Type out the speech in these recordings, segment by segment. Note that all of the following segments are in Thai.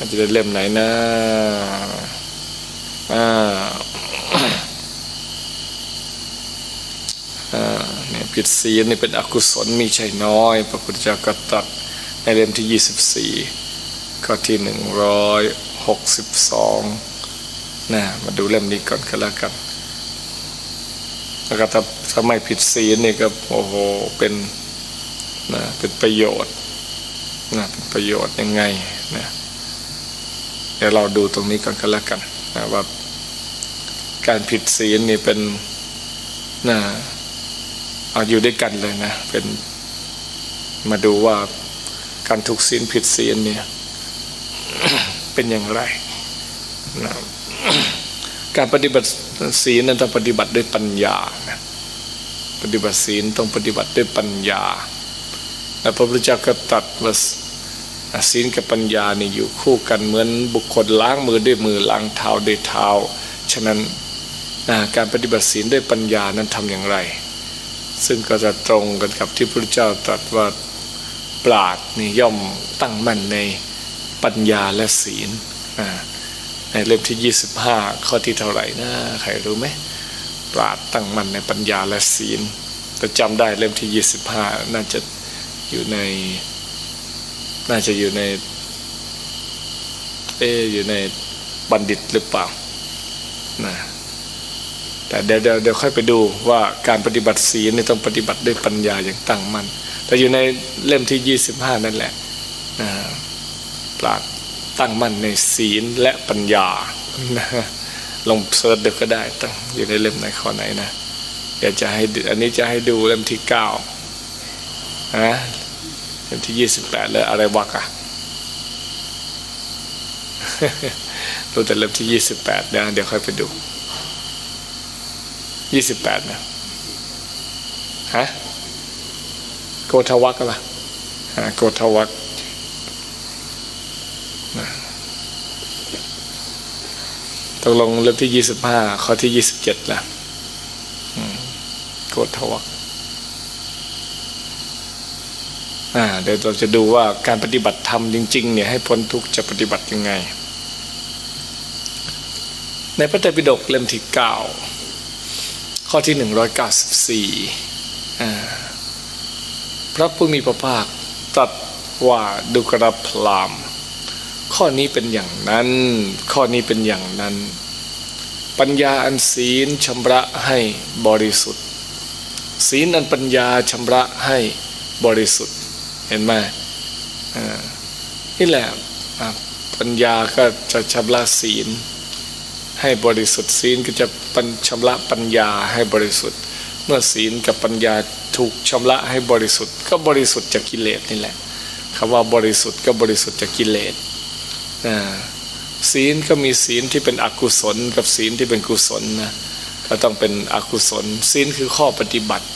อาจจะได้เล่มไหนนะอ่าอ่าเนี่ยผิดศีลนี่เป็นอกุศลมีใช่น้อย พระพุทธเจ้าก็ตรัสในเล่มที่ 24 ข้อที่ 162นะมาดูเล่มนี้ก่อนก็แล้วกันแล้วก็ถ้าถ้าไม่ผิดศีลนี่ก็โอ้โหเป็นนะเป็นประโยชน์นะเป็นประโยชน์ยังไงนะ เดี๋ยวเราดูตรงนี้ก่อนก็แล้วกันนะว่าการผิดศีลนี่เป็นนะเอาอยู่ด้วยกันเลยนะเป็นมาดูว่าการถูกศีลผิดศีลเนี่ยเป็นอย่างไรนะการปฏิบัติศีลนั้นต้องปฏิบัติด้วยปัญญา ปฏิบัติศีลต้องปฏิบัติด้วยปัญญา และพระพุทธเจ้าก็ตรัสว่า ศีลกับปัญญานี่อยู่คู่กันเหมือนบุคคลล้างมือด้วยมือล้างเท้าด้วยเท้า ฉะนั้นการปฏิบัติศีลด้วยปัญญานั้นทำอย่างไร ซึ่งก็จะตรงกันกับที่พระพุทธเจ้าตรัสว่าปราดนี่ย่อมตั้งมั่นในปัญญาและศีลในเล่มที่ 25 ข้อที่เท่าไหร่นะใครรู้ไหมปราดตั้งมั่นในปัญญาและศีลแต่จำได้เล่มที่ 25 น่าจะอยู่ใน น่าจะอยู่ใน เออยู่ในบัณฑิตหรือเปล่านะแต่เดี๋ยวเดี๋ยวเดี๋ยวค่อยไปดูว่าการปฏิบัติศีลนี่ต้องปฏิบัติด้วยปัญญาอย่างตั้งมั่นแต่อยู่ในเล่มที่ 25 นั่นแหละนะปราดตั้งมั่นในศีลและปัญญานะลองเสิร์ชดูก็ได้ตั้งอยู่ในเล่มไหนข้อไหนนะเดี๋ยวจะให้อันนี้จะให้ดูเล่มที่เก้านะ เล่มที่ยี่สิบแปดแล้วอะไรวักอะดูแต่เล่มที่ยี่สิบแปดนะเดี๋ยวค่อยไปดูยี่สิบแปดนะฮะโกทวักอะไรโกทวักตกลงเล่มที่ยี่สิบห้าข้อที่ยี่สิบเจ็ดแล้วโกทวักอ่า เดี๋ยวเราจะดูว่าการปฏิบัติธรรมจริงๆเนี่ยให้พ้นทุกข์จะปฏิบัติยังไง ในพระไตรปิฎกเล่มที่เก้าข้อที่หนึ่งร้อยเก้าสิบสี่พระผู้มีพระภาคตรัสว่าดุกระพรามข้อนี้เป็นอย่างนั้น ข้อนี้เป็นอย่างนั้น ปัญญาอันศีลชำระให้บริสุทธิ์ ศีลอันปัญญาชำระให้บริสุทธิ์ เห็นไหมนี่แหละปัญญาก็จะชำระศีล ให้บริสุทธิ์ศีลก็จะชำระปัญญาให้บริสุทธิ์ เมื่อศีลกับปัญญาถูกชำระให้บริสุทธิ์ ก็บริสุทธิ์จากกิเลสนี่แหละคำว่าบริสุทธิ์ก็บริสุทธิ์จากกิเลสศีลก็มีศีลที่เป็นอกุศล กับศีลที่เป็นกุศลนะก็ต้องเป็นอกุศล ศีลคือข้อปฏิบัติ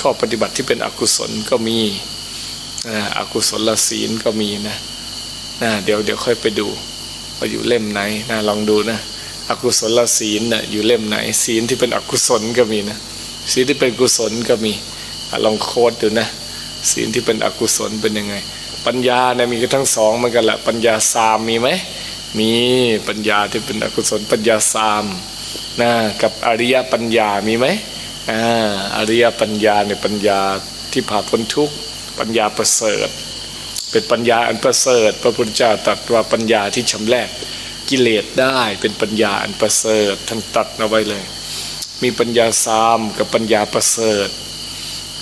ข้อปฏิบัติที่เป็นอกุศลก็มี อกุศลศีลก็มีนะนะเดี๋ยวเดี๋ยวค่อยไปดูว่าอยู่เล่มไหนนะลองดูนะอกุศลศีลนะอยู่เล่มไหน ศีลที่เป็นอกุศลก็มีนะศีลที่เป็นกุศลก็มีลองโค้ดดูนะศีลที่เป็นอกุศลเป็นยังไง ปัญญาเนี่ยมีกันทั้งสองเหมือนกันแหละปัญญาสามมีไหมมีปัญญาที่เป็นอกุศลปัญญาสามนะกับอริยปัญญามีไหมอ่าอริยปัญญาเนี่ยปัญญาที่ผ่าพ้นทุกข์ ปัญญาประเสริฐ เป็นปัญญาอันประเสริฐ พระพุทธเจ้าตรัสว่าปัญญาที่ชำแรกกิเลสได้เป็นปัญญาอันประเสริฐท่านตัดเอาไว้เลย มีปัญญาสามกับปัญญาประเสริฐ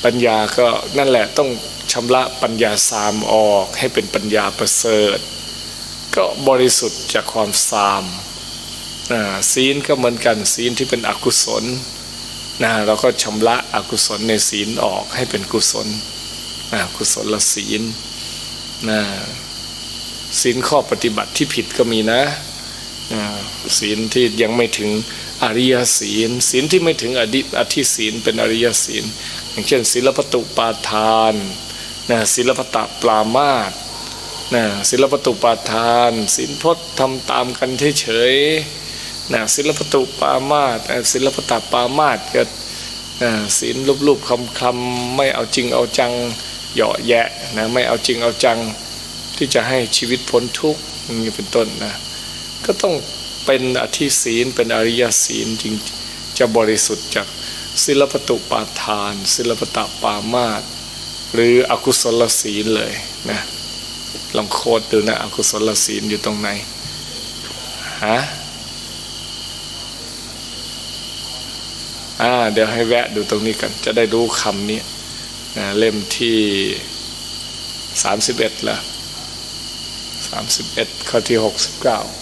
ปัญญาก็นั่นแหละต้องชำระปัญญาสามออกให้เป็นปัญญาประเสริฐ ก็บริสุทธิ์จากความสามศีลก็เหมือนกันศีลที่เป็นอกุศลนะเราก็ชำระอกุศลในศีลออกให้เป็นกุศล กุศลศีลนะศีลข้อปฏิบัติที่ผิดก็มีนะศีลที่ยังไม่ถึงอริยศีลศีลที่ไม่ถึงอดิอธิศีลเป็นอริยศีล อย่างเช่นศีลปตุปาทานนะศิลปตะปรามาตนะศิลปตุปาทานศิลพจน์ทำตามกันเฉยๆนะศิลปตุปามาตศิลปตะปามาตก็ศีลรูปๆคำๆไม่เอาจริงเอาจัง เหยาะแยะนะไม่เอาจริงเอาจังที่จะให้ชีวิตพ้นทุกข์นี้เป็นต้นนะก็ต้องเป็นอธิศีลเป็นอริยศีลจริงจะบริสุทธิ์จากศิลปตุปาทาน ศิลปตปามาตหรืออกุศลศีลเลยนะลองโคดดูนะอกุศลศีลอยู่ตรงไหนฮะอ่าเดี๋ยวให้แวะดูตรงนี้กัน จะได้รู้คำนี้ เล่มที่ 31ละ31 ข้อที่ 69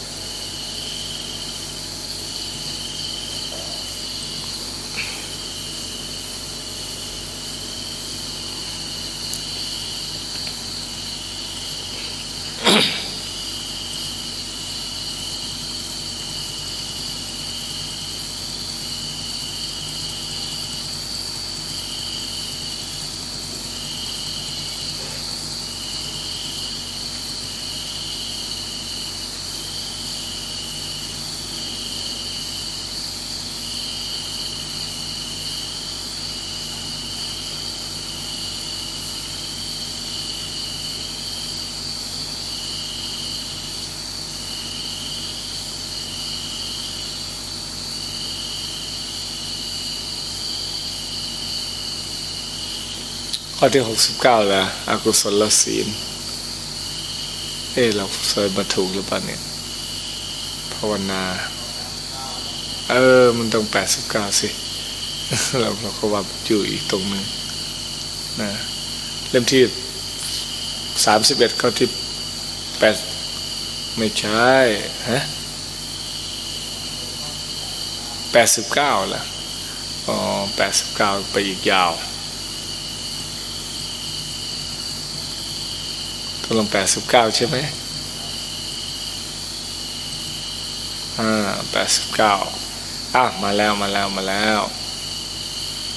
ข้อที่หกสิบเก้าล้วอกุศลศีล เอ๊ะเราเคยมาถูกหรือเปล่าเนี่ยภาวนา เออ มันต้องแปดสิบเก้าสิ เราเราก็ว่าอยู่อีกตรงหนึ่งนะเล่มที่สามสิบเอ็ดข้อที่แปดไม่ใช่ฮะแปดสิบเก้าละอ๋อแปดสิบเก้าไปอีกยาว ตกลงแปดสิบเก้าใช่ไหมอ่าแปดสิบเก้าอะมาแล้วมาแล้วมาแล้ว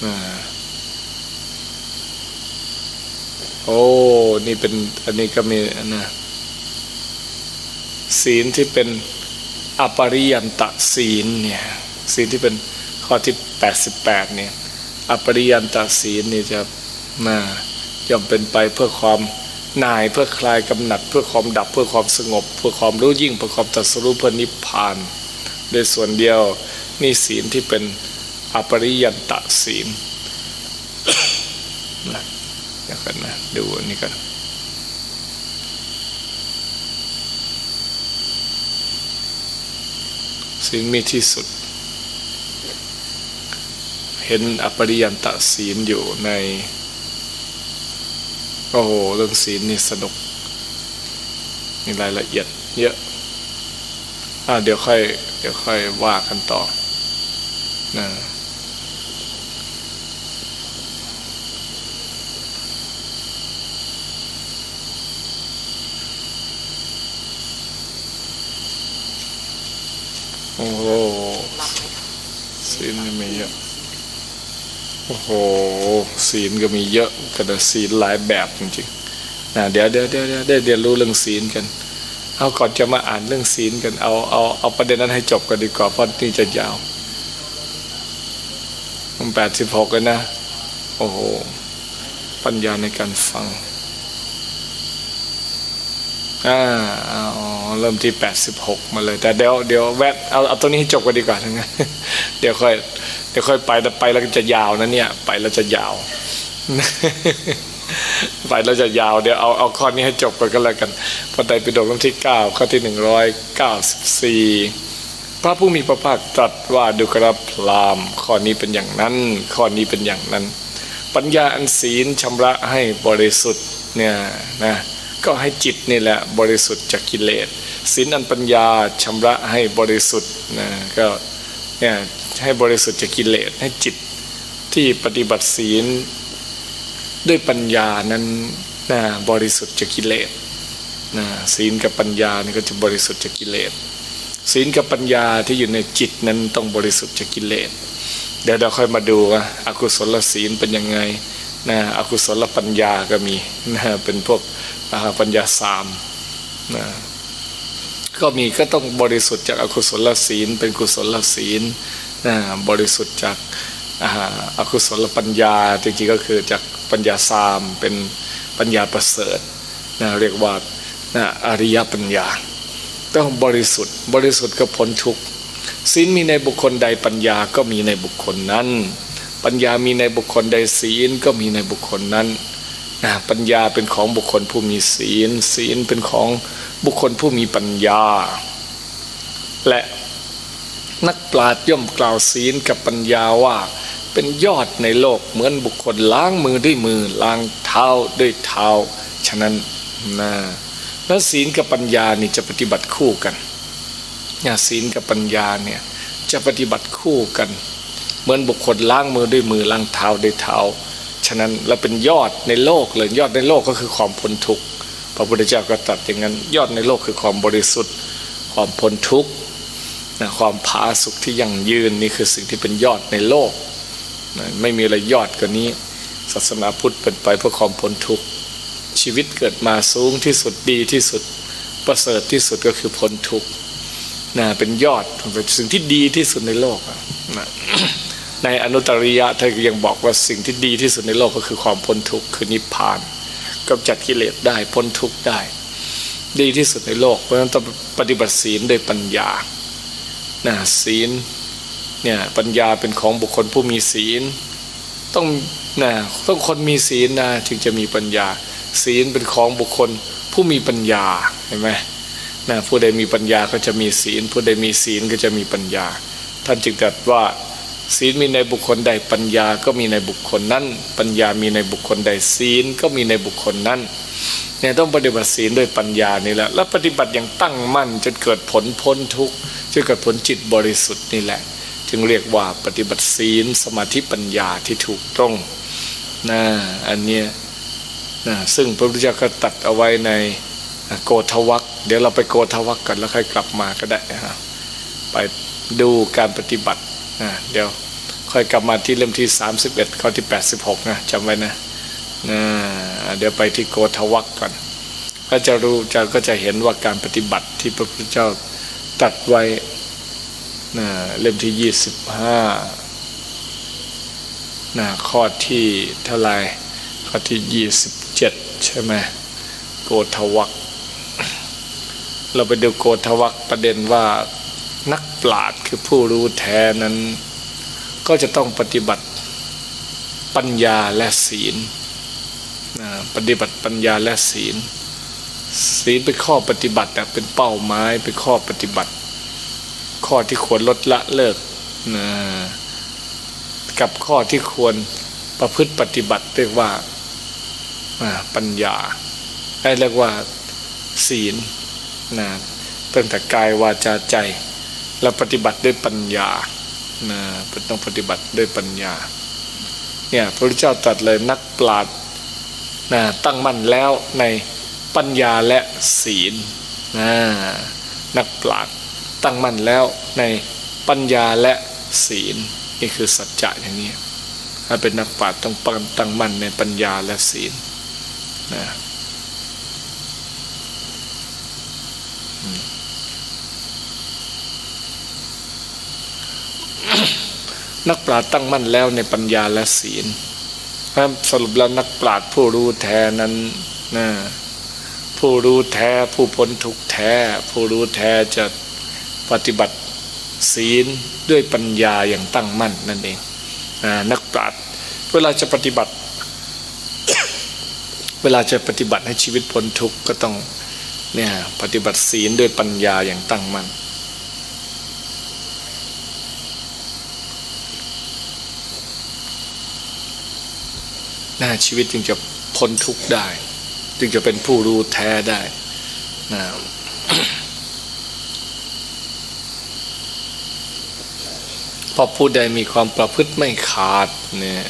อ่าโอ้ นี่เป็นอันนี้ก็มีนะศีลที่เป็นอปริยันตศีลเนี่ยศีลที่เป็นข้อที่แปดสิบแปดเนี่ยอปริยันตศีลนี่จะน่าย่อมเป็นไปเพื่อความ นายเพื่อคลายกำหนัดเพื่อความดับเพื่อความสงบ เพื่อความรู้ยิ่งเพื่อความตรัสรู้เพื่อนิพพาน โดยส่วนเดียวนี่ศีลที่เป็นอปริยันตศีลนะเดี๋ยวกันนะดูอันนี้กันศีลมีที่สุด เห็นอปริยันตศีลอยู่ใน โอ้โหเรื่องศีลนี่สนุก มีรายละเอียด เยอะอ่าเดี๋ยวค่อย เดี๋ยวค่อยว่ากันต่อนะโอ้โหศีลก็มีเยอะโอ้โหศีลก็มีเยอะกระศีลหลายแบบจริงๆนะเดี๋ยวเดี๋ยวเดี๋ยวเดี๋ยวได้เรียนรู้เรื่องศีลกัน เอาก่อนจะมาอ่านเรื่องศีลกันเอาเอาเอาประเด็นนั้นให้จบกันดีกว่าเพราะนี่จะยาวมันแปดสิบหกเลยนะ โอ้โห ปัญญาในการฟังอ่าอ๋อ เริ่มที่แปดสิบหกมาเลย แต่เดี๋ยวเดี๋ยวแวะเอาเอาตรงนี้ให้จบกันดีกว่าทั้งนั้นเดี๋ยวค่อยเดี๋ยวค่อยไปแต่ไปแล้วจะยาวนะเนี่ย ไปแล้วจะยาว ไปแล้วจะยาวเดี๋ยวเอาเอาข้อนี้ให้จบกันก็แล้วกันพระไตรปิฎกเล่มที่เก้าข้อที่หนึ่งร้อยเก้าสิบสี่พระผู้มีพระภาคตรัสว่าดูกระพรามข้อนี้เป็นอย่างนั้น ข้อนี้เป็นอย่างนั้น ปัญญาอันศีลชำระให้บริสุทธิ์เนี่ยนะ ก็ให้จิตนี่แหละบริสุทธิ์จากกิเลสศีลอันปัญญาชำระให้บริสุทธิ์นะก็เนี่ยให้บริสุทธิ์จากกิเลสให้จิตที่ปฏิบัติศีลด้วยปัญญานั้นนะบริสุทธิ์จากกิเลสนะศีลกับปัญญานี่ก็จะบริสุทธิ์จากกิเลสศีลกับปัญญาที่อยู่ในจิตนั้นต้องบริสุทธิ์จากกิเลสเดี๋ยวเราค่อยมาดูว่าอากุศลศีลเป็นยังไงนะอกุศลปัญญาก็มีนะเป็นพวก ปัญญาสามนะก็มีก็ต้องบริสุทธิ์จากอกุศลศีล เป็นกุศลศีลนะบริสุทธิ์จากอากุศลปัญญาจริงๆก็คือจากปัญญาสามเป็นปัญญาประเสริฐนะเรียกว่านะอริยปัญญา ต้องบริสุทธิ์บริสุทธิ์ก็พ้นทุกข์ศีลมีในบุคคลใดปัญญาก็มีในบุคคลนั้น ปัญญามีในบุคคลใดศีลก็มีในบุคคลนั้น ปัญญาเป็นของบุคคลผู้มีศีล ศีลเป็นของบุคคลผู้มีปัญญา และนักปราชญ์ย่อมกล่าวศีลกับปัญญาว่าเป็นยอดในโลกเหมือนบุคคลล้างมือด้วยมือล้างเท้าด้วยเท้า ฉะนั้นนะแล้วศีลกับปัญญานี่จะปฏิบัติคู่กันเนี่ยศีลกับปัญญาเนี่ยจะปฏิบัติคู่กัน เหมือนบุคคลล้างมือด้วยมือล้างเท้าด้วยเท้า ฉะนั้นเราเป็นยอดในโลกเลยยอดในโลกก็คือความพ้นทุกข์พระพุทธเจ้าก็ตรัสอย่างนั้น ยอดในโลกคือความบริสุทธิ์ ความพ้นทุกข์นะความผาสุกที่ยั่งยืนนี่คือสิ่งที่เป็นยอดในโลกนะไม่มีอะไรยอดกว่านี้ ศาสนาพุทธเป็นไปเพื่อความพ้นทุกข์ชีวิตเกิดมาสูงที่สุดดีที่สุดประเสริฐที่สุดก็คือพ้นทุกข์นะเป็นยอดเป็นสิ่งที่ดีที่สุดในโลกอะนะ ในอนุตตริยะเธอยังบอกว่าสิ่งที่ดีที่สุดในโลกก็คือความพ้นทุกข์คือนิพพานกำจัดกิเลสได้พ้นทุกข์ได้ ดีที่สุดในโลกเพราะฉะนั้นต้องปฏิบัติศีลโดยปัญญานะศีลเนี่ยปัญญาเป็นของบุคคลผู้มีศีล ต้องนะต้องคนมีศีลนะถึงจะมีปัญญา ศีลเป็นของบุคคลผู้มีปัญญาเห็นไหมนะผู้ใดมีปัญญาก็จะมีศีล ผู้ใดมีศีลก็จะมีปัญญา ท่านจึงตรัสว่า ศีลมีในบุคคลใดปัญญาก็มีในบุคคลนั้น ปัญญามีในบุคคลใดศีลก็มีในบุคคลนั้นเนี่ยต้องปฏิบัติศีลด้วยปัญญานี่แหละ และปฏิบัติอย่างตั้งมั่นจนเกิดผลพ้นทุกข์จนเกิดผลจิตบริสุทธิ์นี่แหละ จึงเรียกว่าปฏิบัติศีลสมาธิปัญญาที่ถูกต้องนะอันเนี้ยนะซึ่งพระพุทธเจ้าก็ตัดเอาไว้ในโกทวักเดี๋ยวเราไปโกทวักกันแล้วค่อยกลับมาก็ได้นะไปดูการปฏิบัติ เดี๋ยวค่อยกลับมาที่เล่มที่ 31 ข้อที่ 86 นะจำไว้นะนะเดี๋ยวไปที่โกทวักก่อน ก็จะรู้จะก็จะเห็นว่าการปฏิบัติที่พระพุทธเจ้าตัดไว้นะเล่มที่ 25นะข้อที่เท่าไรข้อที่ 27 ใช่ไหมโกทวักเราไปดูโกทวักประเด็นว่า นักปราชญ์คือผู้รู้แท้นั้น ก็จะต้องปฏิบัติปัญญาและศีลนะปฏิบัติปัญญาและศีล ศีลเป็นข้อปฏิบัติเป็นเป้าหมายเป็นข้อปฏิบัติ ข้อที่ควรลดละเลิกนะกับข้อที่ควรประพฤติปฏิบัติเรียกว่าปัญญาให้เรียกว่าศีลนะตั้งแต่กายวาจาใจ และปฏิบัติด้วยปัญญานะต้องปฏิบัติด้วยปัญญาเนี่ยพระพุทธเจ้าตรัสเลยนักปราชญ์นะตั้งมั่นแล้วในปัญญาและศีลนะนักปราชญ์ตั้งมั่นแล้วในปัญญาและศีลนี่คือสัจจะอย่างนี้ถ้าเป็นนักปราชญ์ต้องตั้งมั่นในปัญญาและศีลนะ นักปราชญ์ตั้งมั่นแล้วในปัญญาและศีลครับสรุปแล้วนักปราชญ์ผู้รู้แท้นั้นนะผู้รู้แท้ผู้พ้นทุกแท้ ผู้รู้แท้จะปฏิบัติศีลด้วยปัญญาอย่างตั้งมั่นนั่นเองนักปราชญ์เวลาจะปฏิบัติ เวลาจะปฏิบัติให้ชีวิตพ้นทุกข์ก็ต้องเนี่ยปฏิบัติศีลด้วยปัญญาอย่างตั้งมั่น นะชีวิตจึงจะพ้นทุกข์ได้ จึงจะเป็นผู้รู้แท้ได้นะพอผู้ใดมีความประพฤติไม่ขาดเนี่ย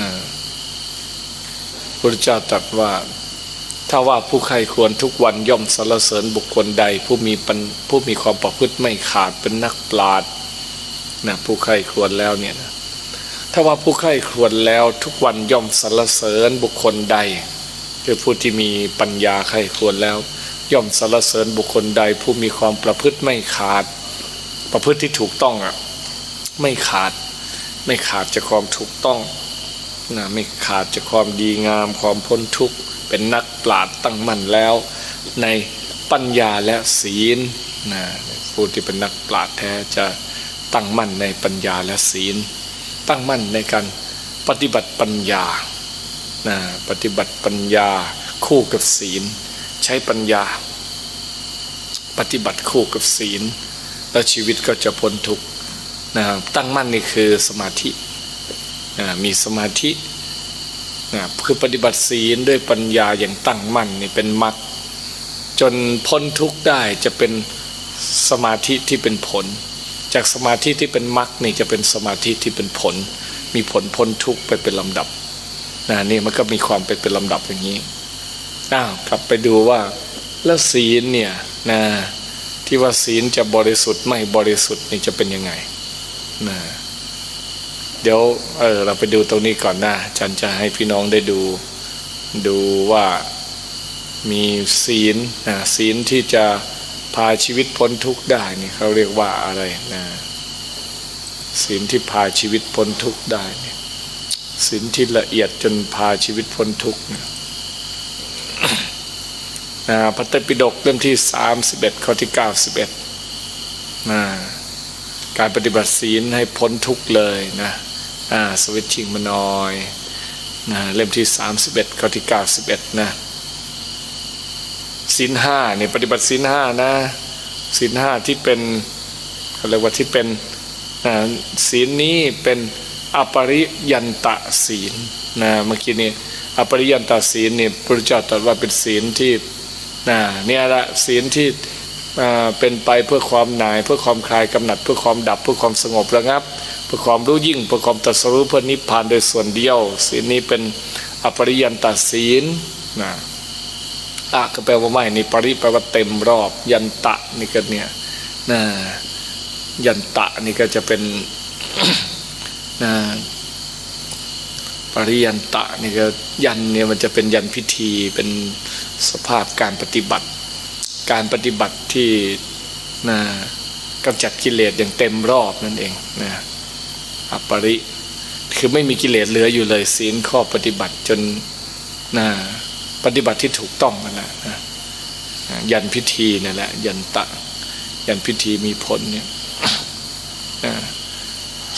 นะพระเจ้าตรัสว่า ถ้าว่าผู้ใครควรทุกวันย่อมสรรเสริญบุคคลใด ผู้มีผู้มีความประพฤติไม่ขาดเป็นนักปราชญ์นะผู้ใครควรแล้วเนี่ยนะ ถ้าว่าผู้ใคร่ครวญแล้วทุกวันย่อมสรรเสริญบุคคลใด คือผู้ที่มีปัญญาใคร่ครวญแล้ว ย่อมสรรเสริญบุคคลใด ผู้มีความประพฤติไม่ขาด ประพฤติที่ถูกต้องอะไม่ขาดไม่ขาดจากความถูกต้องนะไม่ขาดจากความดีงามความพ้นทุกข์เป็นนักปราชญ์ตั้งมั่นแล้ว ในปัญญาและศีลนะผู้ที่เป็นนักปราชญ์แท้จะตั้งมั่นในปัญญาและศีล ตั้งมั่นในการปฏิบัติปัญญานะปฏิบัติปัญญาคู่กับศีล ใช้ปัญญา ปฏิบัติคู่กับศีล แล้วชีวิตก็จะพ้นทุกข์นะตั้งมั่นนี่คือสมาธินะมีสมาธินะคือปฏิบัติศีลด้วยปัญญาอย่างตั้งมั่นนี่เป็นมรรคจนพ้นทุกข์ได้จะเป็นสมาธิที่เป็นผล จากสมาธิที่เป็นมรรคนี่จะเป็นสมาธิที่เป็นผล มีผลพ้นทุกข์ไปเป็นลำดับนะนี่มันก็มีความเป็นเป็นลำดับอย่างนี้อ้าวกลับไปดูว่าแล้วศีลเนี่ยนะที่ว่าศีลจะบริสุทธิ์ไม่บริสุทธิ์นี่จะเป็นยังไงนะเดี๋ยวเออเราไปดูตรงนี้ก่อนนะจันจะให้พี่น้องได้ดูดูว่ามีศีลนะศีลที่จะ พาชีวิตพ้นทุกข์ได้นี่เขาเรียกว่าอะไรนะศีลที่พาชีวิตพ้นทุกข์ได้เนี่ยศีลที่ละเอียดจนพาชีวิตพ้นทุกข์เนี่ยนะพระไตรปิฎกเล่มที่ 31 ข้อที่ 91นะการปฏิบัติศีลให้พ้นทุกข์เลยนะอ่าสวิตชิงมานอยนะเล่มที่ 31 ข้อที่ 91 นะ ศีลห้านี่ปฏิบัติศีลห้านะศีลห้าที่เป็นเขาเรียกว่าที่เป็นนะศีลนี้เป็นอปริยันตะศีลนะเมื่อกี้นี้อปริยันตะศีลนี่พระเจ้าตรัสว่าเป็นศีลที่นะเนี่ยละศีลที่เป็นไปเพื่อความหนายเพื่อความคลายกำหนัด เพื่อความดับเพื่อความสงบระงับ เพื่อความรู้ยิ่งเพื่อความตรัสรู้เพื่อนิพพานโดยส่วนเดียว ศีลนี้เป็นอปริยันตศีลนะ อะก็แปลว่าไม่นี่ปริแปลว่าเต็มรอบ ยันตะนี่ก็เนี่ยนะยันตะนี่ก็จะเป็นนะปริยันตะนี่ก็ยันเนี่ยมันจะเป็นยันพิธีเป็นสภาพการปฏิบัติ การปฏิบัติที่นะกำจัดกิเลสอย่างเต็มรอบนั่นเองนะอปริคือไม่มีกิเลสเหลืออยู่เลยศีลข้อปฏิบัติจนนะ ปฏิบัติที่ถูกต้องนั่นแหละยันพิธีนั่นแหละยันตะ ยันพิธีมีผลเนี่ย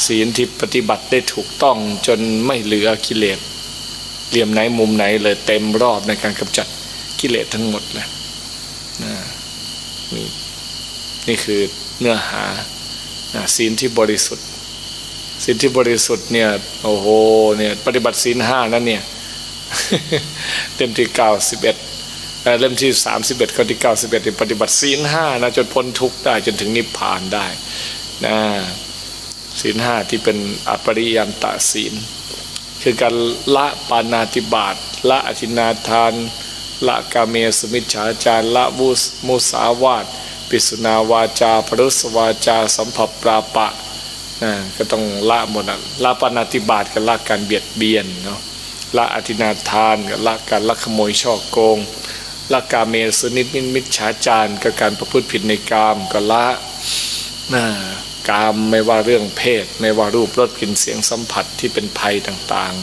ศีลที่ปฏิบัติได้ถูกต้องจนไม่เหลือกิเลสเหลี่ยมไหนมุมไหนเลยเต็มรอบในการกำจัดกิเลสทั้งหมดเลยนะนี่นี่คือเนื้อหาศีลที่บริสุทธิ์ศีลที่บริสุทธิ์เนี่ยโอ้โหเนี่ยปฏิบัติศีลห้านั่นเนี่ย เล่มที่เก้าสิบเอ็ดเล่มที่สามสิบเอ็ดข้อที่เก้าสิบเอ็ดปฏิบัติศีลห้านะจนพ้นทุกข์ได้จนถึงนิพพานได้นะศีลห้าที่เป็นอปริยันตศีล คือการละปานาติบาตละอธินาทาน ละกาเมสมิจฉาจารละมุสมุสาวาตปิสุนาวาจาพรุสวาจา สัมผัสปราปะนะก็ต้องละหมดนะละปานาติบาตกับละการเบียดเบียนเนาะ ละอธินาทานกับละการลักขโมยช่อโกงละกาเมสนิมิมิจฉาจารกับการประพฤติผิดในกามก็ละนะกามไม่ว่าเรื่องเพศ ไม่ว่ารูปรสกลิ่นเสียงสัมผัสที่เป็นภัยต่าง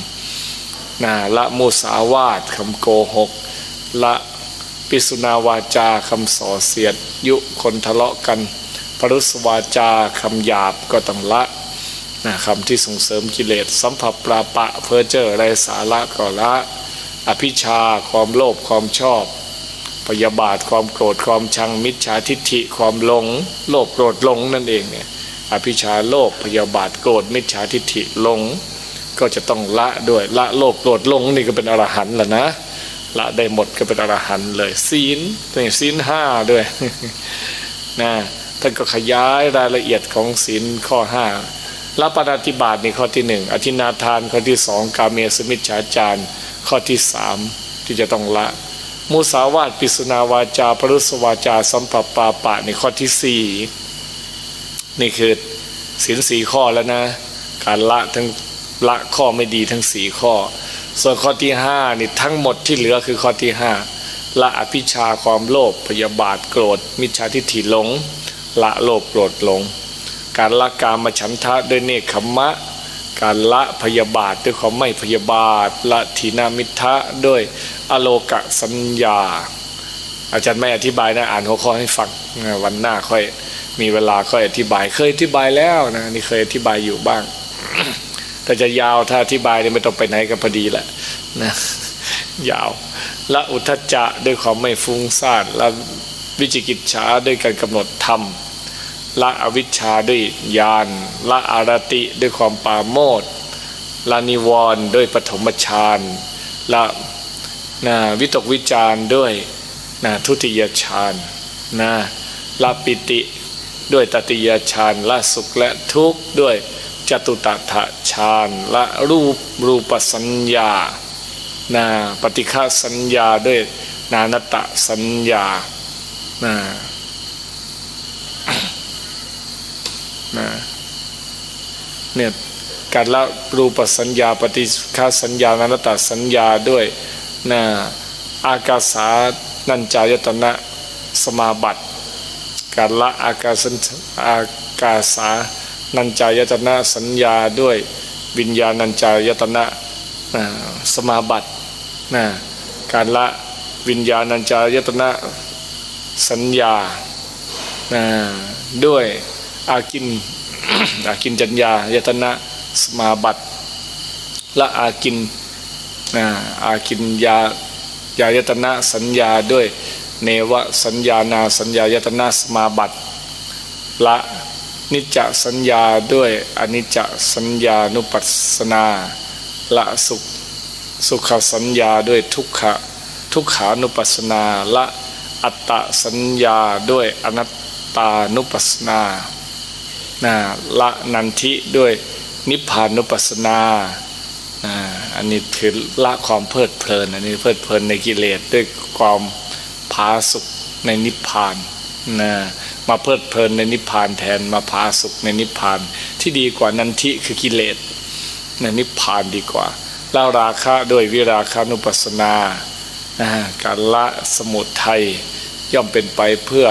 ๆนะละมุสาวาทคำโกหก ละปิสุนาวาจาคำส่อเสียด ยุคนทะเลาะกันปรุสวาจาคำหยาบก็ต้องละ นะคำที่ส่งเสริมกิเลส สัมผัสปราปะเพอเจอร์ไรสาระก็ละ อภิชา ความโลภความชอบ พยาบาทความโกรธความชังมิจฉาทิฏฐิความหลง โลภโกรธหลงนั่นเองเนี่ยอภิชาโลภพยาบาทโกรธมิจฉาทิฏฐิหลง ก็จะต้องละด้วยละโลภโกรธหลงนี่ก็เป็นอรหันต์แล้วนะละได้หมดก็เป็นอรหันต์เลยศีลนี่ศีลห้าด้วยนะท่านก็ขยายรายละเอียดของศีลข้อห้า ละปฏิบาตในข้อที่หนึ่งอธินาทานข้อที่สองกาเมสมิจฉาจารข้อที่สามที่จะต้องละ มุสาวาตปิสุนาวาจาปรุสวาจาสัมปปาปะในข้อที่สี่นี่คือศีลสี่ข้อแล้วนะ การละทั้งละข้อไม่ดีทั้งสี่ข้อ ส่วนข้อที่ห้านี่ทั้งหมดที่เหลือคือข้อที่ห้าละอภิชาความโลภพยาบาทโกรธ มิจฉาทิฏฐิหลง ละโลภโกรธหลง การละกามฉันทะด้วยเนคขมมะ การละพยาบาทด้วยความไม่พยาบาท ละทีนามิทะด้วยอโลกะสัญญา อาจารย์ไม่อธิบายนะอ่านหัวข้อให้ฟังวันหน้าค่อยมีเวลาค่อยอธิบายเคยอธิบายแล้วนะนี่เคยอธิบายอยู่บ้าง แต่จะยาวถ้าอธิบายเนี่ยไม่ต้องไปไหนกันพอดีแหละนะยาวละอุทจจะด้วยความไม่ฟุ้งซ่านละวิจิกิจฉาด้วยการกำหนดธรรม ละอวิชชาด้วยญาณละอารติด้วยความปาโมทละนิวรณ์ด้วยปฐมฌานละนะวิตกวิจาร์ด้วยนะทุติยฌานนะละปิติด้วยตติยฌานละสุขและทุกข์ด้วยจตุตถะฌานละรูปรูปสัญญานะปฏิฆาสัญญาด้วยนานตะสัญญานะ นะเนี่ยการละรูปสัญญาปฏิฆาสัญญานันตสัญญาด้วยนะอากาสานัญจายตนะสมาบัติ การละอากาสัญอากาสานัญจายตนะสัญญาด้วยวิญญาณัญจายตนะนะสมาบัตินะการละวิญญาณัญจายตนะสัญญานะด้วย อากินอากินจัญญายตนะสมาบัติและอากินนะอากินยายายตนะสัญญาด้วยเนวสัญญานาสัญญายตนะสมาบัติละนิจจสัญญาด้วยอนิจจสัญญานุปัสสนาละสุขสุขสัญญาด้วยทุกขะทุกขานุปัสสนาละอัตตสัญญาด้วยอนัตตานุปัสสนา นะละนันทิด้วยนิพพานุปัสสนาอันนี้คือละความเพลิดเพลิน อันนี้เพลิดเพลินในกิเลสด้วยความผาสุกในนิพพานนะมาเพลิดเพลินในนิพพานแทนมาผาสุกในนิพพาน ที่ดีกว่านันทิคือกิเลสในนิพพานดีกว่าละราคะด้วยวิราคานุปัสสนานะการละสมุทัยย่อมเป็นไปเพื่อ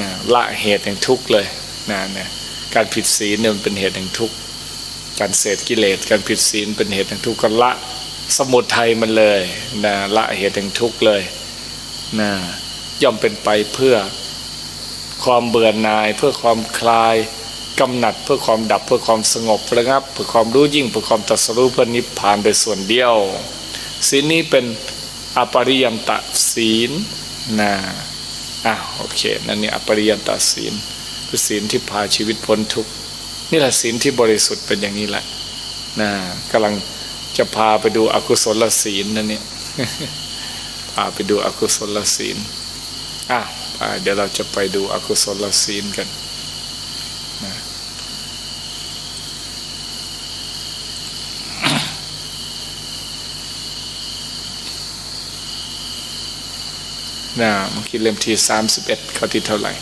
นะละเหตุแห่งทุกข์เลยนะเนี่ย การผิดศีลเนี่ยมันเป็นเหตุแห่งทุกข์การเสพกิเลสการผิดศีลเป็นเหตุแห่งทุกข์ก็ละสมุทัยมันเลยนะละเหตุแห่งทุกข์เลยนะย่อมเป็นไปเพื่อความเบื่อหน่าย เพื่อความคลายกำหนัดเพื่อความดับเพื่อความสงบระงับ เพื่อความรู้ยิ่งเพื่อความตรัสรู้เพื่อนิพพานโดยส่วนเดียวศีลนี้เป็นอปริยันตศีลนะอะโอเคนั่นนี่อปริยันตศีล คือศีลที่พาชีวิตพ้นทุกข์นี่แหละศีลที่บริสุทธิ์เป็นอย่างนี้แหละนะกำลังจะพาไปดูอกุศลศีลนั่นเนี่ยพาไปดูอกุศลศีลอะเดี๋ยวเราจะไปดูอกุศลศีลกันนะนะเมื่อกี้เล่มที่สามสิบเอ็ดข้อที่เท่าไหร่